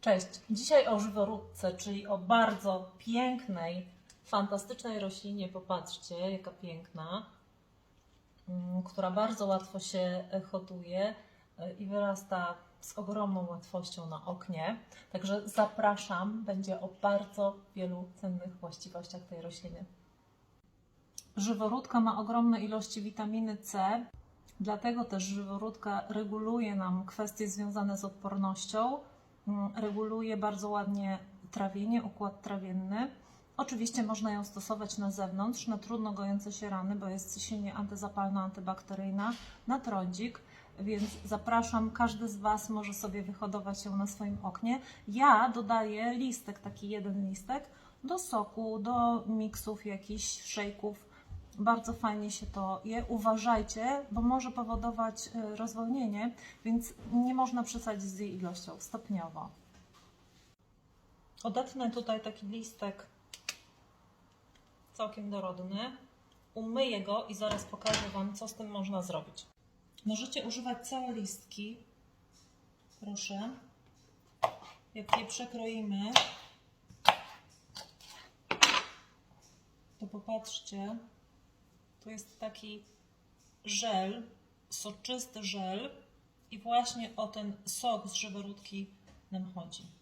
Cześć. Dzisiaj o żyworódce, czyli o bardzo pięknej, fantastycznej roślinie. Popatrzcie, jaka piękna, mm, która bardzo łatwo się hoduje e, i wyrasta z ogromną łatwością na oknie. Także zapraszam, będzie o bardzo wielu cennych właściwościach tej rośliny. Żyworódka ma ogromne ilości witaminy C, dlatego też żyworódka reguluje nam kwestie związane z odpornością, reguluje bardzo ładnie trawienie, układ trawienny. Oczywiście można ją stosować na zewnątrz, na trudno gojące się rany, bo jest silnie antyzapalna, antybakteryjna, na trądzik, więc zapraszam, każdy z Was może sobie wyhodować ją na swoim oknie. Ja dodaję listek, taki jeden listek, do soku, do miksów jakichś, szejków. Bardzo fajnie się to je. Uważajcie, bo może powodować y, rozwolnienie, więc nie można przesadzić z jej ilością, stopniowo. Odetnę tutaj taki listek całkiem dorodny. Umyję go i zaraz pokażę Wam, co z tym można zrobić. Możecie używać całe listki. Proszę. Jak je przekroimy, to popatrzcie, tu jest taki żel, soczysty żel i właśnie o ten sok z żyworódki nam chodzi.